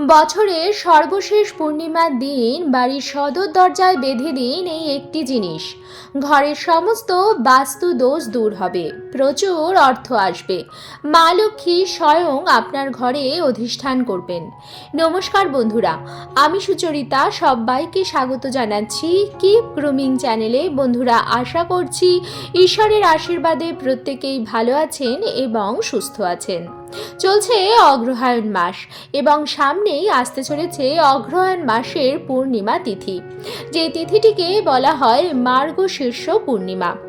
বছরের সর্বশেষ পূর্ণিমার দিন বাড়ির সদর দরজায় বেঁধে দিন এই একটি জিনিস। ঘরের সমস্ত বাস্তু দোষ দূর হবে। প্রচুর অর্থ আসবে। মা লক্ষ্মী স্বয়ং আপনার ঘরে অধিষ্ঠান করবেন। নমস্কার বন্ধুরা, আমি সুচরিতা, সবাইকে স্বাগত জানাচ্ছি কিপ গ্রুমিং চ্যানেলে। বন্ধুরা, আশা করছি ঈশ্বরের আশীর্বাদে প্রত্যেকেই ভালো আছেন এবং সুস্থ আছেন। চলছে অগ্রহায়ণ মাস এবং সামনেই আসতে চলেছে অগ্রহায়ণ মাসের পূর্ণিমা তিথি। যে তিথিটিকে বলা হয় মার্গ শীর্ষ পূর্ণিমা।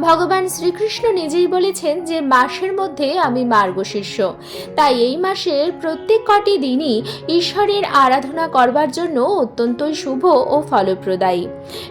ভগবান শ্রীকৃষ্ণ নিজেই বলেছেন যে মাসের মধ্যে আমি মার্গশীর্ষ তাই এই মাসের প্রত্যেক কটি দিনই ঈশ্বরের আরাধনা করবার জন্য অত্যন্তই শুভ ও ফলপ্রদায়ী।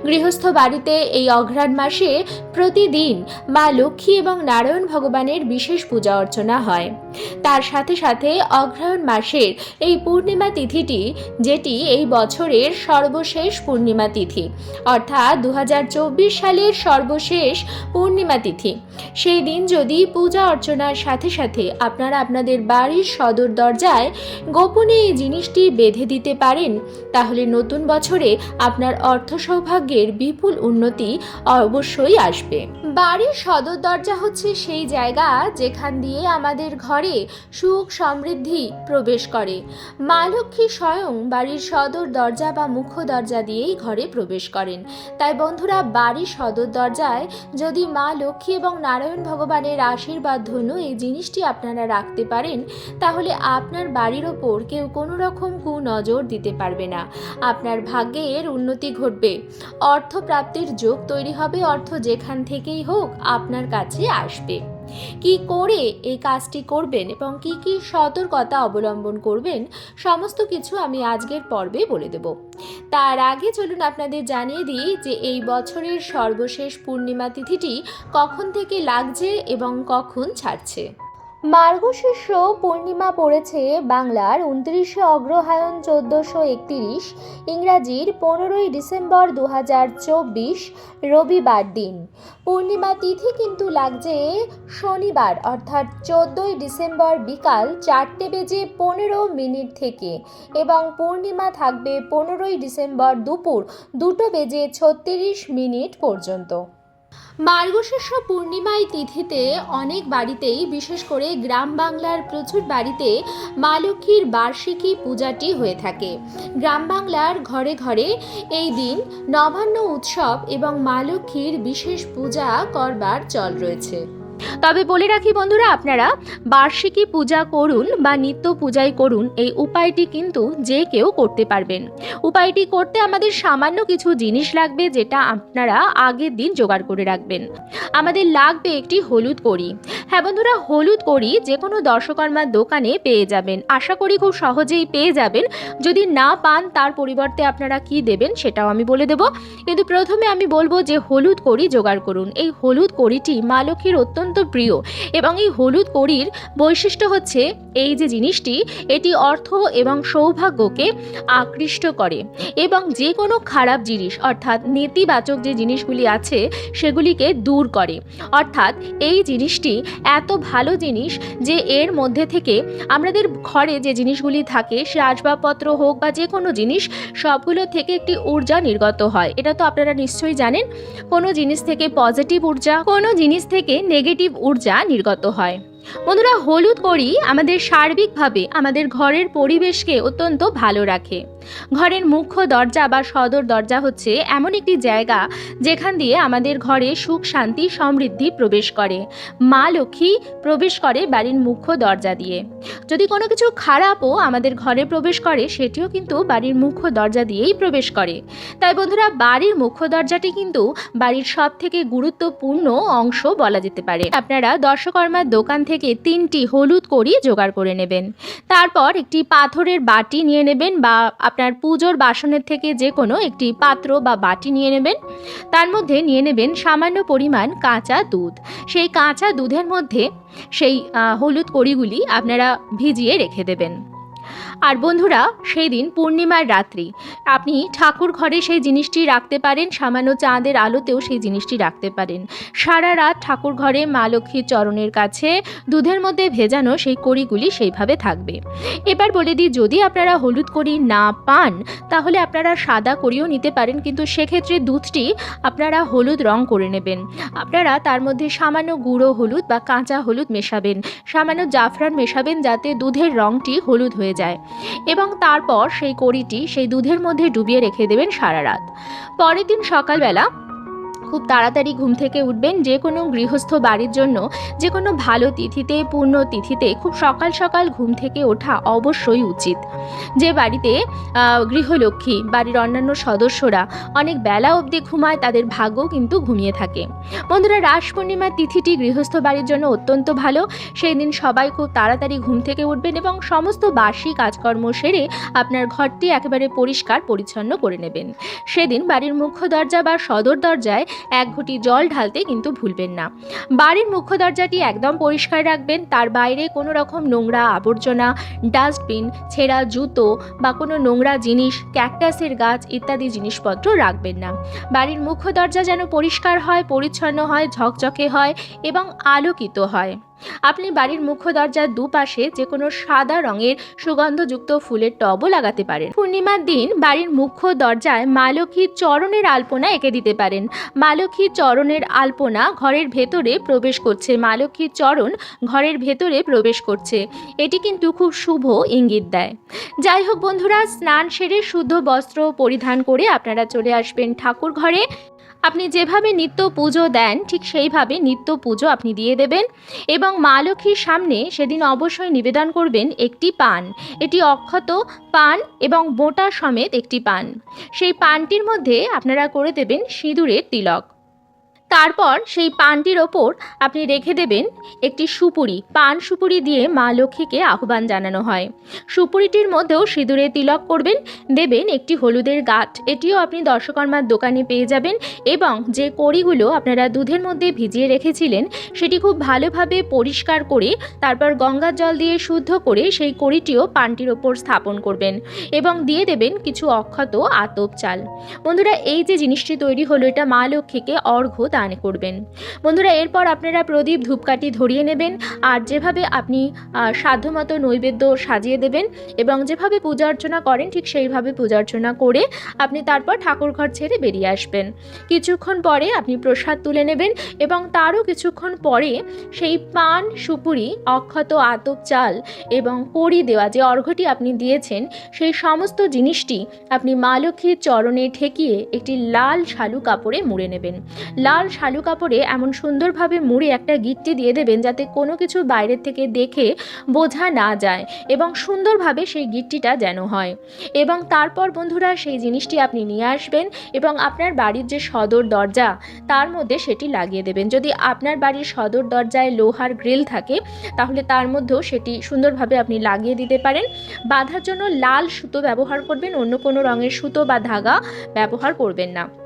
গৃহস্থ বাড়িতে এই অঘ্রাণ মাসে প্রতিদিন মা লক্ষ্মী এবং নারায়ণ ভগবানের বিশেষ পূজা অর্চনা হয়। তার সাথে সাথে অগ্রহায়ণ মাসের এই পূর্ণিমা তিথিটি, যেটি এই বছরের সর্বশেষ পূর্ণিমা তিথি, অর্থাৎ দু হাজার চব্বিশ সালের সর্বশেষ পূর্ণিমা তিথি। সেই দিন যদি পূজা অর্চনার সাথে সাথে আপনারা আপনাদের বাড়ির সদর দরজায় গোপনে এই জিনিসটি বেঁধে দিতে পারেন, তাহলে নতুন বছরে আপনার অর্থ সৌভাগ্যের বিপুল উন্নতি অবশ্যই আসবে। বাড়ির সদর দরজা হচ্ছে সেই জায়গা যেখান দিয়ে আমাদের ঘরে সুখ সমৃদ্ধি প্রবেশ করে। মা লক্ষ্মী স্বয়ং বাড়ির সদর দরজা বা মুখ্য দরজা দিয়েই ঘরে প্রবেশ করেন। তাই বন্ধুরা, বাড়ির সদর দরজায় যদি মা লক্ষ্মী এবং নারায়ণ ভগবানের আশীর্বাদ ধনু এই জিনিসটি আপনারা রাখতে পারেন, তাহলে আপনার বাড়ির ওপর কেউ কোনো রকম কুনজর দিতে পারবে না। আপনার ভাগ্যের উন্নতি ঘটবে। অর্থ প্রাপ্তির যোগ তৈরি হবে, অর্থ যেখান থেকেই হোক আপনার কাছে আসবে। কি করে এই কাজটি করবেন এবং কি কি সতর্কতা অবলম্বন করবেন সমস্ত কিছু আমি আজকের পর্বে বলে দেব। তার আগে চলুন আপনাদের জানিয়ে দিই যে এই বছরের সর্বশেষ পূর্ণিমা তিথিটি কখন থেকে লাগছে এবং কখন ছাড়ছে। মার্গশীর্ষ পূর্ণিমা পড়েছে বাংলার উনত্রিশে অগ্রহায়ণ চোদ্দোশো একতিরিশ ইংরাজির পনেরোই ডিসেম্বর দু হাজার চব্বিশ রবিবার দিন। পূর্ণিমা তিথি কিন্তু লাগছে শনিবার, অর্থাৎ চোদ্দোই ডিসেম্বর বিকাল চারটে বেজে পনেরো মিনিট থেকে এবং পূর্ণিমা থাকবে পনেরোই ডিসেম্বর দুপুর দুটো বেজে ছত্রিশ মিনিট পর্যন্ত। মার্গশীর্ষ পূর্ণিমায় তিথিতে অনেক বাড়িতেই, বিশেষ করে গ্রাম বাংলার প্রচুর বাড়িতে মা লক্ষ্মীর বার্ষিকী পূজাটি হয়ে থাকে। গ্রাম বাংলার ঘরে ঘরে এই দিন নবান্ন উৎসব এবং মা লক্ষ্মীর বিশেষ পূজা করবার চল রয়েছে। তবে বলে রাখি বন্ধুরা, আপনারা বার্ষিকী পূজা করুন বা নিত্য পূজাই করুন, এই উপায়টি কিন্তু যে কেউ করতে পারবেন। উপায়টি করতে আমাদের সামান্য কিছু জিনিস লাগবে যেটা আপনারা আগের দিন জোগাড় করে রাখবেন। আমাদের লাগবে একটি হলুদ কড়ি। হ্যাঁ বন্ধুরা, হলুদ কড়ি যে কোনো দর্শকর্মার দোকানে পেয়ে যাবেন। আশা করি খুব সহজেই পেয়ে যাবেন। যদি না পান, তার পরিবর্তে আপনারা কি দেবেন সেটাও আমি বলে দেব। কিন্তু প্রথমে আমি বলব যে হলুদ কড়ি জোগাড় করুন। এই হলুদ কড়িটি মা লক্ষ্মীর অত্যন্ত প্রিয় এবং এই হলুদ কড়ির বৈশিষ্ট্য হচ্ছে এই যে জিনিসটি, এটি অর্থ এবং সৌভাগ্যকে আকৃষ্ট করে এবং যে কোনো খারাপ জিনিস, অর্থাৎ নেতিবাচক যে জিনিসগুলি আছে, সেগুলিকে দূর করে। অর্থাৎ এই জিনিসটি এত ভালো জিনিস যে এর মধ্যে থেকে আমাদের ঘরে যে জিনিসগুলি থাকে, সে আসবাবপত্র হোক বা যে কোনো জিনিস, সবগুলো থেকে একটি ঊর্জা নির্গত হয়। এটা তো আপনারা নিশ্চয়ই জানেন। কোনো জিনিস থেকে পজিটিভ ঊর্জা, কোনো জিনিস থেকে নেগেটিভ ঊর্জা নির্গত হয়। বন্ধুরা, হলুদ করি আমাদের সার্বিকভাবে আমাদের ঘরের পরিবেশকে অত্যন্ত ভালো রাখে। ঘরের মুখ্য দরজা বা সদর দরজা হচ্ছে এমন একটি জায়গা যেখান দিয়ে আমাদের ঘরে সুখ, শান্তি, সমৃদ্ধি প্রবেশ করে। মা লক্ষ্মী প্রবেশ করে বাড়ির মুখ্য দরজা দিয়ে। যদি কোনো কিছু খারাপও আমাদের ঘরে প্রবেশ করে, সেটিও কিন্তু বাড়ির মুখ্য দরজা দিয়েই প্রবেশ করে। তাই বন্ধুরা, বাড়ির মুখ্য দরজাটি কিন্তু বাড়ির সব থেকে গুরুত্বপূর্ণ অংশ বলা যেতে পারে। আপনারা দর্শকর্মার দোকান থেকে তিনটি হলুদ করি জোগাড় করে নেবেন। তারপর একটি পাথরের বাটি নিয়ে নেবেন বা আপনার পুজোর বাসনের থেকে যে কোনো একটি পাত্র বা বাটি নিয়ে নেবেন। তার মধ্যে নিয়ে নেবেন সামান্য পরিমাণ কাঁচা দুধ। সেই কাঁচা দুধের মধ্যে সেই হলুদ কড়িগুলি আপনারা ভিজিয়ে রেখে দেবেন। আর বন্ধুরা, সেই দিন পূর্ণিমার রাত্রি। আপনি ঠাকুর ঘরে সেই জিনিসটি রাখতে পারেন, সামান্য চাঁদের আলোতেও সেই জিনিসটি রাখতে পারেন। সারা রাত ঠাকুর ঘরে মা লক্ষ্মীর চরণের কাছে দুধের মধ্যে ভেজানো সেই কড়িগুলি সেইভাবে থাকবে। এবার বলে দিই, যদি আপনারা হলুদ কড়ি না পান, তাহলে আপনারা সাদা করিও নিতে পারেন, কিন্তু সেক্ষেত্রে দুধটি আপনারা হলুদ রং করে নেবেন। আপনারা তার মধ্যে সামান্য গুঁড়ো হলুদ বা কাঁচা হলুদ মেশাবেন, সামান্য জাফরান মেশাবেন, যাতে দুধের রংটি হলুদ হয়ে যায়। এবং তারপর সেই কড়িটি সেই দুধের মধ্যে ডুবিয়ে রেখে দেবেন সারা রাত। পরের দিন সকালবেলা খুব তাড়াতাড়ি ঘুম থেকে উঠবেন যে কোনো গৃহস্থ বাড়ির জন্য। যে কোনো ভালো তিথিতে, পূর্ণ তিথিতে খুব সকাল সকাল ঘুম থেকে ওঠা অবশ্যই উচিত। যে বাড়িতে গৃহলক্ষ্মী, বাড়ির অন্যান্য সদস্যরা অনেক বেলা অবধি ঘুমায়, তাদের ভাগ্য কিন্তু ঘুমিয়ে থাকে। বন্ধুরা, রাস পূর্ণিমার তিথিটি গৃহস্থ বাড়ির জন্য অত্যন্ত ভালো। সেই দিন সবাই খুব তাড়াতাড়ি ঘুম থেকে উঠবেন এবং সমস্ত বাসি কাজকর্ম সেরে আপনার ঘরটি একেবারে পরিষ্কার, পরিচ্ছন্ন করে নেবেন। সেদিন বাড়ির মুখ্য দরজা বা সদর দরজায় এক ঘটি জল ঢালতে কিন্তু ভুলবেন না। বাড়ির মুখ্য দরজাটি একদম পরিষ্কার রাখবেন, তার বাইরে কোনো রকম নোংরা আবর্জনা, ডাস্টবিন, ছেঁড়া জুতো বা কোনো নোংরা জিনিস, ক্যাকটাসের গাছ ইত্যাদি জিনিসপত্র রাখবেন না। বাড়ির মুখ্য দরজা যেন পরিষ্কার হয়, পরিচ্ছন্ন হয়, ঝকঝকে হয় এবং আলোকিত হয়। আপনি বাড়ির মুখ্য দরজার দুপাশে যে কোনো সাদা রঙের সুগন্ধযুক্ত ফুলের টবও লাগাতে পারেন। পূর্ণিমার দিন বাড়ির মুখ্য দরজায় মা লক্ষ্মীর চরণের আলপনা এঁকে দিতে পারেন। মা লক্ষ্মীর চরণের আলপনা ঘরের ভেতরে প্রবেশ করছে। মা লক্ষ্মীর চরণ ঘরের ভেতরে প্রবেশ করছে। এটি কিন্তু খুব শুভ ইঙ্গিত দেয়। যাই হোক বন্ধুরা, স্নান সেরে শুদ্ধ বস্ত্র পরিধান করে আপনারা চলে আসবেন ঠাকুর ঘরে। আপনি যেভাবে নিত্য পুজো দেন, ঠিক সেইভাবে নিত্য পুজো আপনি দিয়ে দেবেন এবং মা লক্ষ্মীর সামনে সেদিন অবশ্যই নিবেদন করবেন একটি পান। এটি অক্ষত পান এবং বোঁটা সমেত একটি পান। সেই পানটির মধ্যে আপনারা করে দেবেন সিঁদুরের তিলক। তারপর সেই পানটির ওপর আপনি রেখে দেবেন একটি সুপুরি। পান সুপুরি দিয়ে মা লক্ষ্মীকে আহ্বান জানানো হয়। সুপুরিটির মধ্যেও সিঁদুরে তিলক করবেন, দেবেন একটি হলুদের গাঠ এটিও আপনি দর্শকর্মার দোকানে পেয়ে যাবেন এবং যে কড়িগুলো আপনারা দুধের মধ্যে ভিজিয়ে রেখেছিলেন, সেটি খুব ভালোভাবে পরিষ্কার করে তারপর গঙ্গার জল দিয়ে শুদ্ধ করে সেই কড়িটিও পানটির ওপর স্থাপন করবেন এবং দিয়ে দেবেন কিছু অক্ষত আতপ চাল। বন্ধুরা, এই যে জিনিসটি তৈরি হলো, এটা মা লক্ষ্মীকে অর্ঘ্য দান করবেন। বন্ধুরা, এরপর আপনারা প্রদীপ ধূপকাঠি ধরিয়ে নেবেন আর যেভাবে আপনি সাধ্যমতো নৈবেদ্য সাজিয়ে দেবেন এবং যেভাবে পূজা অর্চনা করেন ঠিক সেইভাবে পূজা অর্চনা করে আপনি তারপর ঠাকুর ঘর ছেড়ে বেরিয়ে আসবেন। কিছুক্ষণ পরে আপনি প্রসাদ তুলে নেবেন এবং তারও কিছুক্ষণ পরে সেই পান, সুপুরি, অক্ষত, আতপ চাল এবং কড়ি দেওয়া যে অর্ঘ্যটি আপনি দিয়েছেন, সেই সমস্ত জিনিসটি আপনি মা লক্ষ্মীর চরণে ঠেকিয়ে একটি লাল শালু কাপড়ে মুড়ে নেবেন। লাল শালু কাপড়ে এমন সুন্দরভাবে মুড়ে একটা গিট্টি দিয়ে দেবেন যাতে কোনো কিছু বাইরের থেকে দেখে বোঝা না যায় এবং সুন্দরভাবে সেই গিট্টিটা যেন হয়। এবং তারপর বন্ধুরা সেই জিনিসটি আপনি নিয়ে আসবেন এবং আপনার বাড়ির যে সদর দরজা, তার মধ্যে সেটি লাগিয়ে দেবেন। যদি আপনার বাড়ির সদর দরজায় লোহার গ্রিল থাকে, তাহলে তার মধ্যেও সেটি সুন্দরভাবে আপনি লাগিয়ে দিতে পারেন। বাঁধার জন্য লাল সুতো ব্যবহার করবেন, অন্য কোনো রঙের সুতো বা ধাগা ব্যবহার করবেন না।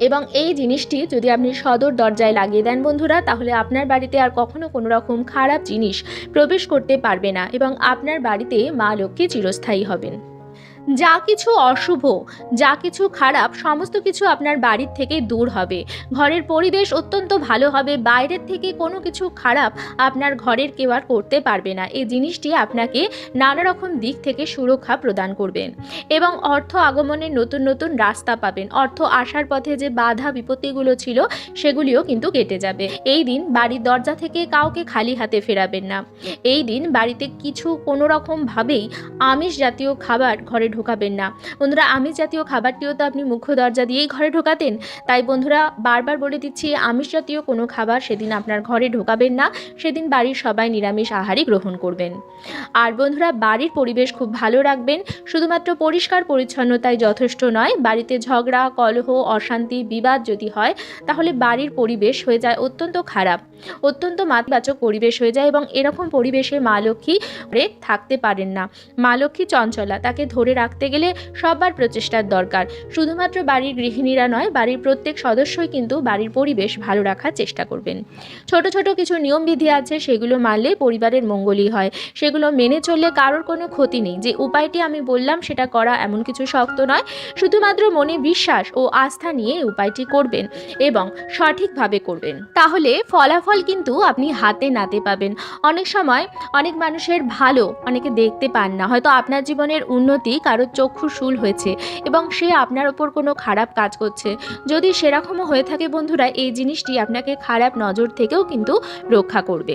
এবং এই জিনিসটি যদি আপনি সদর দরজায় লাগিয়ে দেন বন্ধুরা, তাহলে আপনার বাড়িতে আর কখনো কোনো রকম খারাপ জিনিস প্রবেশ করতে পারবে না এবং আপনার বাড়িতে মা লক্ষ্মী চিরস্থায়ী হবেন। যা কিছু অশুভ, যা কিছু খারাপ, সমস্ত কিছু আপনার বাড়ির থেকে দূর হবে। ঘরের পরিবেশ অত্যন্ত ভালো হবে, বাইরের থেকে কোনো কিছু খারাপ আপনার ঘরের কেউ আর করতে পারবে না। এই জিনিসটি আপনাকে নানা রকম দিক থেকে সুরক্ষা প্রদান করবেন এবং অর্থ আগমনের নতুন নতুন রাস্তা পাবেন। অর্থ আসার পথে যে বাধা বিপত্তিগুলো ছিল, সেগুলিও কিন্তু কেটে যাবে। এই দিন বাড়ির দরজা থেকে কাউকে খালি হাতে ফেরাবেন না। এই দিন বাড়িতে কিছু কোনো রকমভাবেই আমিষ জাতীয় খাবার ঘরে ঢোকাবেন না। বন্ধুরা, আমিষ জাতীয় খাবারটিও তো আপনি মুখ্য দরজা দিয়েই ঘরে ঢোকাতেন। তাই বন্ধুরা, বারবার বলে দিচ্ছি, আমিষ জাতীয় কোনো খাবার সেদিন আপনার ঘরে ঢোকাবেন না। সেদিন বাড়ির সবাই নিরামিষ আহারই গ্রহণ করবেন। আর বন্ধুরা, বাড়ির পরিবেশ খুব ভালো রাখবেন। শুধুমাত্র পরিষ্কার পরিচ্ছন্নতাই যথেষ্ট নয়। বাড়িতে ঝগড়া, কলহ, অশান্তি, বিবাদ যদি হয়, তাহলে বাড়ির পরিবেশ হয়ে যায় অত্যন্ত খারাপ। অত্যন্ত মাতবাচক পরিবেশ হয়ে যায় এবং এরকম পরিবেশে মা লক্ষ্মী থাকতে পারেন না। মা লক্ষ্মী চঞ্চলা, তাকে ধরে রাখতে গেলে সবার প্রচেষ্টার দরকার। শুধুমাত্র বাড়ির গৃহিণীরা নয়, বাড়ির প্রত্যেক সদস্যই কিন্তু বাড়ির পরিবেশ ভালো রাখার চেষ্টা করবেন। ছোট ছোট কিছু নিয়মবিধি আছে, সেগুলো মানলে পরিবারের মঙ্গলই হয়। সেগুলো মেনে চললে কারোর কোনো ক্ষতি নেই। যে উপায়টি আমি বললাম, সেটা করা এমন কিছু শক্ত নয়। শুধুমাত্র মনে বিশ্বাস ও আস্থা নিয়ে উপায়টি করবেন এবং সঠিকভাবে করবেন। তাহলে ফলাফল কিন্তু আপনি হাতে নাতে পাবেন। অনেক সময় অনেক মানুষের ভালো অনেকে দেখতে পান না। হয়তো আপনার জীবনের উন্নতি কারোর চক্ষু শুল হয়েছে এবং সে আপনার ওপর কোনো খারাপ কাজ করছে। যদি সেরকমও হয়ে থাকে বন্ধুরা, এই জিনিসটি আপনাকে খারাপ নজর থেকেও কিন্তু রক্ষা করবে।